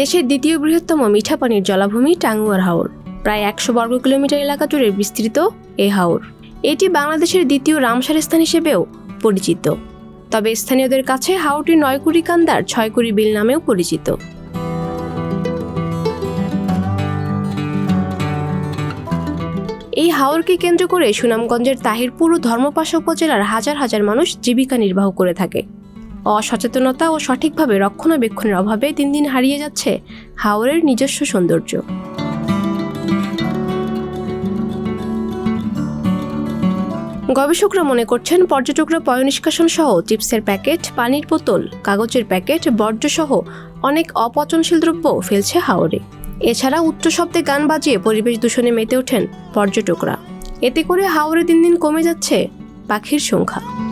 দেশের দ্বিতীয় বৃহত্তম মিঠা পানির জলাভূমি টাঙ্গুয়ার হাওর। প্রায় একশো বর্গ কিলোমিটার এলাকা জুড়ে বিস্তৃত এ হাওর। এটি বাংলাদেশের দ্বিতীয় রামসার স্থান হিসেবেও পরিচিত। তবে স্থানীয়দের কাছে হাওরটি নয়কুড়ি কান্দার ছয়কুড়ি বিল নামেও পরিচিত। এই হাওরকে কেন্দ্র করে সুনামগঞ্জের তাহিরপুর ও ধর্মপাশা উপজেলার হাজার হাজার মানুষ জীবিকা নির্বাহ করে থাকে। অসচেতনতা ও সঠিকভাবে রক্ষণাবেক্ষণের অভাবে দিন দিন হারিয়ে যাচ্ছে হাওরের নিজস্ব সৌন্দর্য। গবেষকরা মনে করছেন পর্যটকরা পয়নিষ্কাশন সহ চিপসের প্যাকেট, পানির বোতল, কাগজের প্যাকেট, বর্জ্য সহ অনেক অপচনশীল দ্রব্য ফেলছে হাওরে। এছাড়া উচ্চ শব্দে গান বাজিয়ে পরিবেশ দূষণে মেতে ওঠেন পর্যটকরা। এতে করে হাওরে দিন দিন কমে যাচ্ছে পাখির সংখ্যা।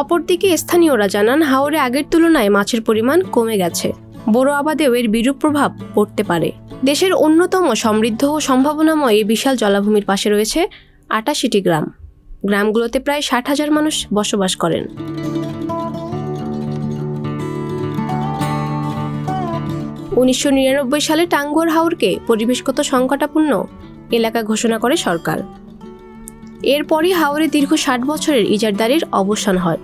অপরদিকে স্থানীয়রা জানান, হাওরে আগের তুলনায় মাছের পরিমাণ কমে গেছে। বড় আবাদেও এর বিরূপ প্রভাব পড়তে পারে। দেশের অন্যতম সমৃদ্ধ ও সম্ভাবনাময় এই বিশাল জলাভূমির পাশে রয়েছে আটাশিটি গ্রাম। গ্রামগুলোতে প্রায় ষাট হাজার মানুষ বসবাস করেন। উনিশশো নিরানব্বই সালে টাঙ্গুয়ার হাওরকে পরিবেশগত সংকটাপূর্ণ এলাকা ঘোষণা করে সরকার। এরপরই হাওরে দীর্ঘ ষাট বছরের ইজারদারির অবসান হয়।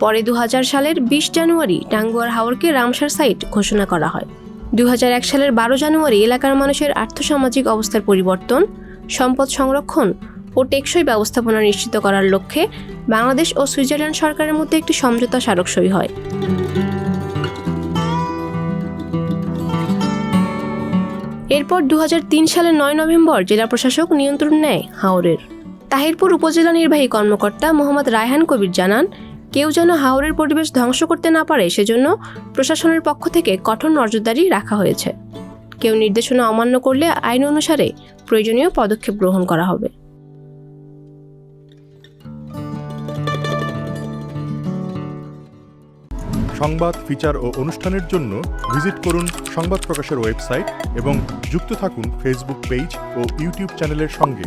পরে দু হাজার সালের বিশ জানুয়ারি টাঙ্গুয়ার হাওরকে রামসার সাইট ঘোষণা করা হয়। দু হাজার এক সালের বারো জানুয়ারি এলাকার মানুষের আর্থসামাজিক অবস্থার পরিবর্তন, সম্পদ সংরক্ষণ ও টেকসই ব্যবস্থাপনা নিশ্চিত করার লক্ষ্যে বাংলাদেশ ও সুইজারল্যান্ড সরকারের মধ্যে একটি সমঝোতা স্মারক সই হয়। এরপর দু হাজার তিন সালের নয় নভেম্বর জেলা প্রশাসক নিয়ন্ত্রণ নেয় হাওরের। তাহিরপুর উপজেলা নির্বাহী কর্মকর্তা মোহাম্মদ রায়হান কবির জানান, কেউ যেন হাওরের পরিবেশ ধ্বংস করতে না পারে, সেজন্য প্রশাসনের পক্ষ থেকে কঠোর নজরদারি রাখা হয়েছে। কেউ নির্দেশনা অমান্য করলে আইন অনুসারে প্রয়োজনীয় পদক্ষেপ গ্রহণ করা হবে। সংবাদ, ফিচার ও অনুষ্ঠানের জন্য ভিজিট করুন সংবাদ প্রকাশের ওয়েবসাইট এবং যুক্ত থাকুন ফেসবুক পেজ ও ইউটিউব চ্যানেলের সঙ্গে।